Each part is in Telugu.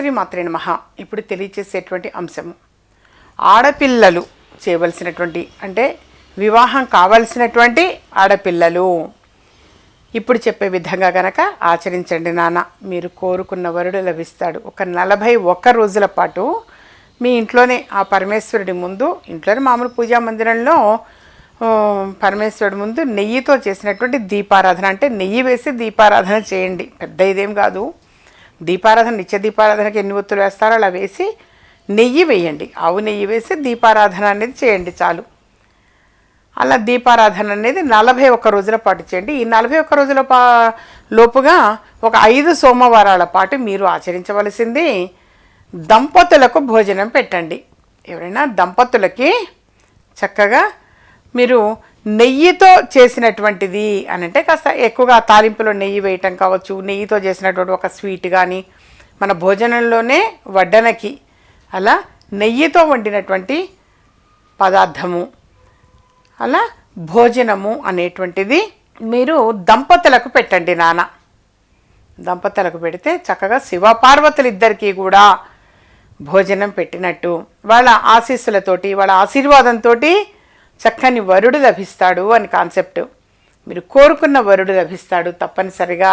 శ్రీ మాత్రే నమః. ఇప్పుడు తెలియచేసేటువంటి అంశము. ఆడపిల్లలు చేయవలసినటువంటి అంటే వివాహం కావలసినటువంటి ఆడపిల్లలు. ఇప్పుడు చెప్పే విధంగా గనక ఆచరించండి నాన్న. మీరు కోరుకున్న వరుడు లభిస్తాడు. ఒక నలభై ఒక్క రోజుల పాటు మీ ఇంట్లోనే ఆ పరమేశ్వరుడి ముందు ఇంట్లోనే మామూలు పూజా మందిరంలో పరమేశ్వరుడి ముందు నెయ్యితో చేసినటువంటి దీపారాధన. అంటే నెయ్యి వేసి దీపారాధన చేయండి. పెద్ద ఇదేం కాదు. దీపారాధన నిత్య దీపారాధనకి ఎన్ని ఒత్తులు వేస్తారో అలా వేసి నెయ్యి వేయండి. ఆవు నెయ్యి వేసి దీపారాధన అనేది చేయండి చాలు. అలా దీపారాధన అనేది నలభై ఒక్క రోజుల పాటు చేయండి. ఈ నలభై ఒక్క రోజుల పా లోపుగా ఒక ఐదు సోమవారాల పాటు మీరు ఆచరించవలసింది దంపతులకు భోజనం పెట్టండి. ఎవరైనా దంపతులకి చక్కగా మీరు నెయ్యితో చేసినటువంటిది అని అంటే కాస్త ఎక్కువగా తాలింపులో నెయ్యి వేయటం కావచ్చు నెయ్యితో చేసినటువంటి ఒక స్వీట్ కానీ మన భోజనంలోనే వడ్డనకి అలా నెయ్యితో వండినటువంటి పదార్థము అలా భోజనము అనేటువంటిది మీరు దంపతులకు పెట్టండి నాన్న. దంపతులకు పెడితే చక్కగా శివపార్వతులు ఇద్దరికీ కూడా భోజనం పెట్టినట్టు వాళ్ళ ఆశీస్సులతోటి వాళ్ళ ఆశీర్వాదంతో చక్కని వరుడు లభిస్తాడు అని కాన్సెప్ట్ మీరు కోరుకున్న వరుడు లభిస్తాడు తప్పనిసరిగా.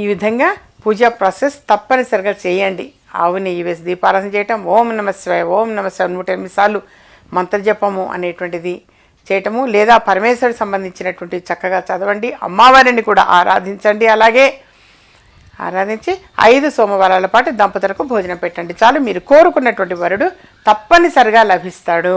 ఈ విధంగా పూజా ప్రాసెస్ తప్పనిసరిగా చేయండి. ఆవు నెయ్యి వేసి దీపారాధన చేయటం ఓం నమ ఓం నమ నూట ఎనిమిది సార్లు మంత్రజపము అనేటువంటిది చేయటము లేదా పరమేశ్వరుడు సంబంధించినటువంటి చక్కగా చదవండి. అమ్మవారిని కూడా ఆరాధించండి. అలాగే ఆరాధించి ఐదు సోమవారాల పాటు దంపతులకు భోజనం పెట్టండి. చాలు మీరు కోరుకున్నటువంటి వరుడు తప్పనిసరిగా లభిస్తాడు.